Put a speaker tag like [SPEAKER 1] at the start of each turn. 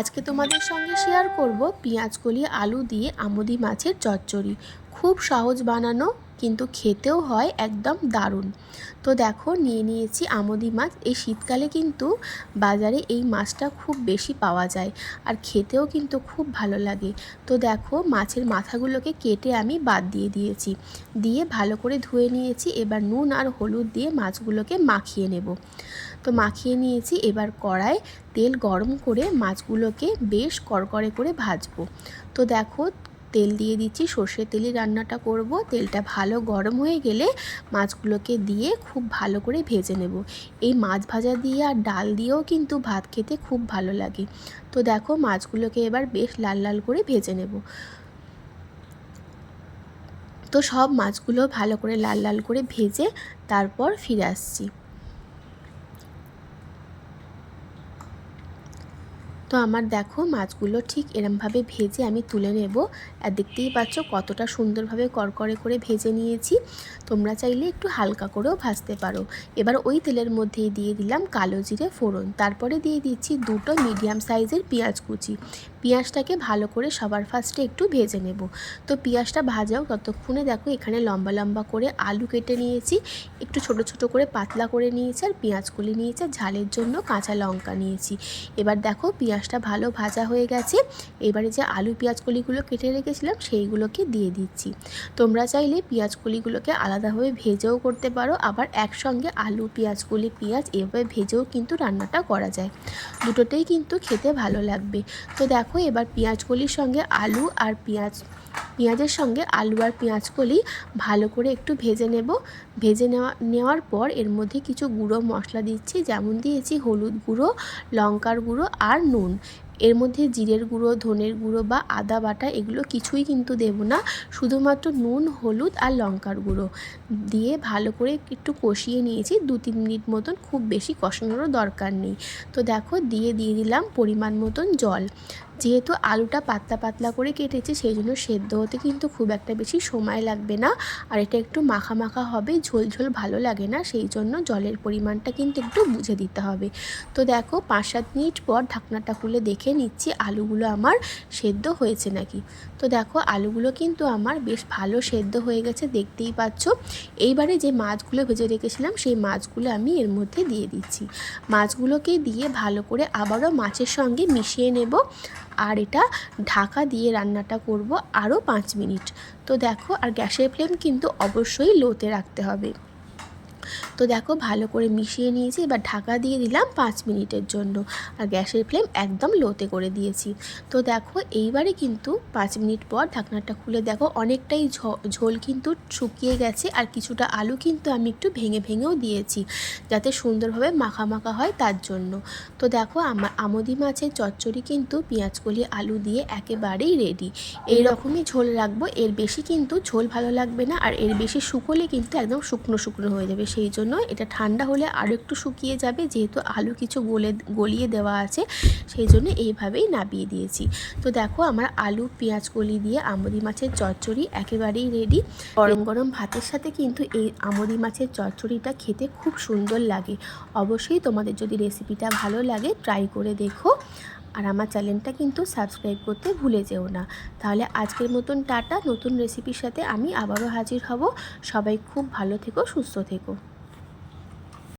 [SPEAKER 1] আজকে তোমাদের সঙ্গে শেয়ার করব পেঁয়াজ কলি, আলু দিয়ে আমুদি মাছের চচ্চড়ি। খুব সহজ বানানো কিন্তু খেতেও হয় একদম দারুণ। তো দেখো, নিয়ে নিয়েছি আমুদি মাছ। এই শীতকালে কিন্তু বাজারে এই মাছটা খুব বেশি পাওয়া যায় আর খেতেও কিন্তু খুব ভালো লাগে। তো দেখো, মাছের মাথাগুলোকে কেটে আমি বাদ দিয়ে দিয়েছি। দিয়ে ভালো করে ধুয়ে নিয়েছি, এবার নুন আর হলুদ দিয়ে মাছগুলোকে মাখিয়ে নেব। তো মাখিয়ে নিয়েছি, এবার কড়ায় তেল গরম করে মাছগুলোকে বেশ কড়কড়ে করে ভাজবো। তো দেখো তেল দিয়ে দিচ্ছি। সর্ষের তেলে রান্নাটা করব। তেলটা ভালো গরম হয়ে গেলে মাছগুলোকে দিয়ে খুব ভালো করে ভেজে নেব। এই মাছ ভাজা দিয়ে আর ডাল দিয়েও কিন্তু ভাত খেতে খুব ভালো লাগে। তো দেখো মাছগুলোকে এবার বেশ লাল লাল করে ভেজে নেব। তো সব মাছগুলো ভালো করে লাল লাল করে ভেজে তারপর ফিরে আসছি। তো আমার দেখো মাছগুলো ঠিক এরমভাবে ভেজে আমি তুলে নেব। আর দেখতেই পাচ্ছ কতটা সুন্দরভাবে করকরে করে ভেজে নিয়েছি। তোমরা চাইলে একটু হালকা করেও ভাজতে পারো। এবার ওই তেলের মধ্যেই দিয়ে দিলাম কালো জিরে ফোড়ন। তারপরে দিয়ে দিচ্ছি দুটো মিডিয়াম সাইজের পেঁয়াজ কুচি। পেঁয়াজটাকে ভালো করে সবার ফার্স্টে একটু ভেজে নেব। তো পেঁয়াজটা ভাজাও ততক্ষণে দেখো এখানে লম্বা লম্বা করে আলু কেটে নিয়েছি। একটু ছোট ছোট করে পাতলা করে নিয়েছি আর পেঁয়াজ কলি নিয়েছি। আর ঝালের জন্য কাঁচা লঙ্কা নিয়েছি। এবার দেখো পেঁয়াজটা ভালো ভাজা হয়ে গেছে। এবারে যে আলু পেঁয়াজ কলিগুলো কেটে রেখেছিলাম, সেইগুলোকে দিয়ে দিচ্ছি। তোমরা চাইলে পেঁয়াজ কলিগুলোকে আলাদাভাবে ভেজেও করতে পারো, আবার একসঙ্গে আলু পেঁয়াজ কলি পেঁয়াজ এভাবে ভেজেও কিন্তু রান্নাটা করা যায়। দুটোতেই কিন্তু খেতে ভালো লাগবে। তো দেখো এবার পেঁয়াজ কলির সঙ্গে আলু আর পেঁয়াজ পেঁয়াজের সঙ্গে আলু আর পেঁয়াজ কলি ভালো করে একটু ভেজে নেব। ভেজে নেওয়া, নেওয়ার পর এর মধ্যে কিছু গুঁড়ো মশলা দিচ্ছি, যেমন দিয়েছি হলুদ গুঁড়ো, লঙ্কার গুঁড়ো আর নুন। এর মধ্যে জিরের গুঁড়ো, ধনের গুঁড়ো বা আদা বাটা এগুলো কিছুই কিন্তু দেব না, শুধুমাত্র নুন, হলুদ আর লঙ্কার গুঁড়ো। দিয়ে ভালো করে একটু কষিয়ে নিয়েছি, দু তিন মিনিট মতন, খুব বেশি কষানোরও দরকার নেই। তো দেখো, দিয়ে দিয়ে দিলাম পরিমাণ মতন জল। যেহেতু আলুটা পাতলা পাতলা করে কেটেছি, সেই জন্য সেদ্ধ হতে কিন্তু খুব একটা বেশি সময় লাগবে না। আর এটা একটু মাখা মাখা হবে, ঝোল ঝোল ভালো লাগে না, সেই জন্য জলের পরিমাণটা কিন্তু একটু বুঝে দিতে হবে। তো দেখো, পাঁচ সাত মিনিট পর ঢাকনাটা খুলে দেখে নিচ্ছি আলুগুলো আমার সেদ্ধ হয়েছে নাকি। তো দেখো, আলুগুলো কিন্তু আমার বেশ ভালো সেদ্ধ হয়ে গেছে, দেখতেই পাচ্ছ। এইবারে যে মাছগুলো ভেজে রেখেছিলাম, সেই মাছগুলো আমি এর মধ্যে দিয়ে দিচ্ছি। মাছগুলোকে দিয়ে ভালো করে আবারও মাছের সঙ্গে মিশিয়ে নেব। আর এটা ঢাকা দিয়ে রান্নাটা করব আরও পাঁচ মিনিট। তো দেখো, আর গ্যাসের ফ্লেম কিন্তু অবশ্যই লোতে রাখতে হবে। তো দেখো ভালো করে মিশিয়ে নিয়েছি, এবার ঢাকা দিয়ে দিলাম পাঁচ মিনিটের জন্য। আর গ্যাসের ফ্লেম একদম লোতে করে দিয়েছি। তো দেখো এইবারে কিন্তু পাঁচ মিনিট পর ঢাকনাটা খুলে দেখো অনেকটাই ঝোল কিন্তু শুকিয়ে গেছে আর কিছুটা আলু কিন্তু আমি একটু ভেঙে ভেঙেও দিয়েছি যাতে সুন্দরভাবে মাখা মাখা হয় তার জন্য। তো দেখো আমার আমদি মাছের চচ্চড়ি কিন্তু পেঁয়াজকলি আলু দিয়ে একেবারেই রেডি এই রকমই ঝোল রাখব, এর বেশি কিন্তু ঝোল ভালো লাগবে না আর এর বেশি শুকোলে কিন্তু একদম শুকনো শুকনো হয়ে যাবে, সেই জন্য এটা ঠান্ডা হলে আরও একটু শুকিয়ে যাবে, যেহেতু আলু কিছু গলে, গলিয়ে দেওয়া আছে, সেই জন্য এইভাবেই নাবিয়ে দিয়েছি। তো দেখো আমার আলু, পেঁয়াজ, কলি দিয়ে আমদি মাছের চচ্চড়ি একেবারেই রেডি গরম গরম ভাতের সাথে কিন্তু এই আমদি মাছের চচ্চড়িটা খেতে খুব সুন্দর লাগে। অবশ্যই তোমাদের যদি রেসিপিটা ভালো লাগে ট্রাই করে দেখো। আর আমার চ্যানেলটা কিন্তু সাবস্ক্রাইব করতে ভুলে যেও না। তাহলে আজকের মতন টাটা, নতুন রেসিপির সাথে আমি আবারও হাজির হব। সবাই খুব ভালো থেকো, সুস্থ থেকো।